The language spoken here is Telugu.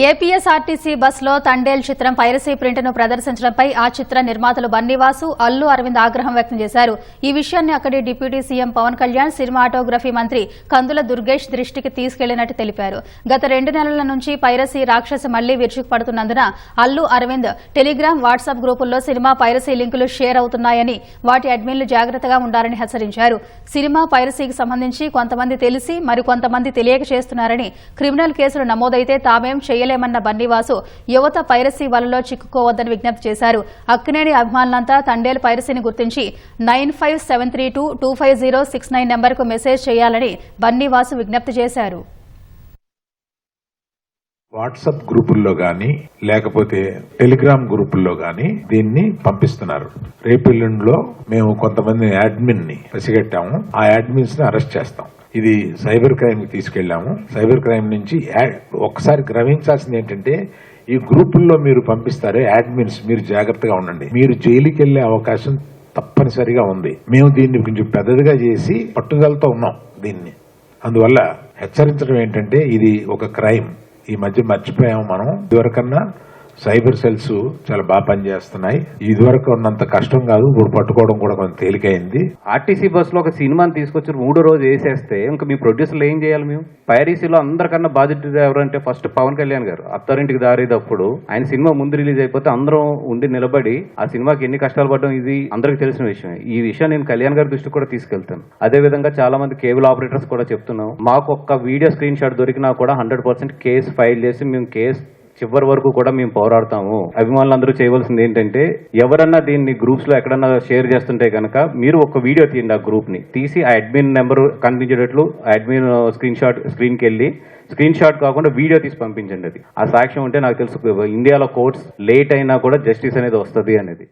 ఏపీఎస్ఆర్టీసీ బస్సులో తండేల్ చిత్రం పైరసీ ప్రింట్ను ప్రదర్శించడంపై ఆ చిత్ర నిర్మాతలు బన్నీవాసు అల్లు అరవింద్ ఆగ్రహం వ్యక్తం చేశారు. ఈ విషయాన్ని అక్కడి deputy CM Pawan Kalyan cinematography మంత్రి కందుల దుర్గేష్ దృష్టికి తీసుకెళ్ళినట్టు తెలిపారు. గత రెండు నెలల నుంచి పైరసీ రాక్షసి మళ్ళీ విరుచుకుపడుతున్నందున అల్లు అరవింద్ టెలిగ్రామ్ వాట్సాప్ గ్రూపుల్లో సినిమా పైరసీ లింకులు షేర్ అవుతున్నాయని వాటి అడ్మిన్లు జాగ్రత్తగా ఉండాలని హెచ్చరించారు. సినిమా పైరసీకి సంబంధించి కొంతమంది తెలిసి మరికొంతమంది తెలియక చేస్తున్నారని క్రిమినల్ కేసులు నమోదైతే తామేం చేయలేమన్న బన్నీవాసు యువత పైరసీ వలలో చిక్కుకోవద్దని విజ్ఞప్తి చేశారు. అక్కినేని అభిమానులంతా తండేలు పైరసీని గుర్తించి nine five seven three two two five zero six nine నెంబర్కు మెసేజ్ చేయాలని బన్నీవాసు విజ్ఞప్తి చేశారు. వాట్సాప్ గ్రూపుల్లో కానీ లేకపోతే టెలిగ్రామ్ గ్రూపుల్లో కానీ దీన్ని పంపిస్తున్నారు. రేపెల్లుండిలో మేము కొంతమంది అడ్మిన్ని పసిగట్టాము. ఆ అడ్మిన్స్ని అరెస్ట్ చేస్తాం. ఇది సైబర్ క్రైమ్కి తీసుకెళ్ళాము. తీసుకెళ్ళాము సైబర్ క్రైమ్ నుంచి యా- ఒకసారి గ్రహించాల్సింది ఏంటంటే ఈ గ్రూపుల్లో మీరు పంపిస్తారే యాడ్మిన్స్ మీరు జాగ్రత్తగా ఉండండి. మీరు జైలుకి వెళ్ళే అవకాశం తప్పనిసరిగా ఉంది. మేము దీన్ని కొంచెం పెద్దదిగా చేసి పట్టుదలతో ఉన్నాం దీన్ని. అందువల్ల హెచ్చరించడం ఏంటంటే ఇది ఒక క్రైమ్. ఈ మధ్య మర్చిపోయాము మనం. ఇదివరకన్నా సైబర్ సెల్స్ చాలా బాగా పనిచేస్తున్నాయి. ఇదివరకు ఉన్నంత కష్టం కాదు ఇప్పుడు పట్టుకోవడం కూడా కొంచెం తేలికైంది. ఆర్టీసీ బస్సులో ఒక సినిమాని తీసుకొచ్చి మూడో రోజు వేసేస్తే ఇంకా మీ ప్రొడ్యూసర్లు ఏం చేయాలి మేము? పైరీసీలో అందరికన్నా బాధ్యత ఎవరంటే ఫస్ట్ పవన్ కళ్యాణ్ గారు. అత్తారింటికి దారేటప్పుడు ఆయన సినిమా ముందు రిలీజ్ అయిపోతే అందరం ఉండి నిలబడి ఆ సినిమాకి ఎన్ని కష్టాలు పడడం ఇది అందరికి తెలిసిన విషయం ఈ విషయం నేను కళ్యాణ్ గారి దృష్టికి కూడా తీసుకెళ్తాను. అదే విధంగా చాలా మంది కేబుల్ ఆపరేటర్స్ కూడా చెప్తున్నాం. మాకు ఒక్క వీడియో స్క్రీన్ షాట్ దొరికినా కూడా హండ్రెడ్ పర్సెంట్ కేసు ఫైల్ చేసి మేము కేసు చివరి వరకు కూడా మేము పోరాడతాము. అభిమానులందరూ చేయవలసింది ఏంటంటే ఎవరన్నా దీన్ని గ్రూప్స్లో ఎక్కడన్నా షేర్ చేస్తుంటే కనుక మీరు ఒక వీడియో తీయండి ఆ గ్రూప్ని. తీసి ఆ అడ్మిన్ నెంబర్ కనిపించేటట్లు ఆ అడ్మిన్ స్క్రీన్ షాట్ స్క్రీన్కి వెళ్ళి స్క్రీన్ షాట్ కాకుండా వీడియో తీసి పంపించండి అది. ఆ సాక్ష్యం ఉంటే నాకు తెలుసు ఇండియాలో కోర్ట్స్ లేట్ అయినా కూడా జస్టిస్ అనేది వస్తుంది అనేది.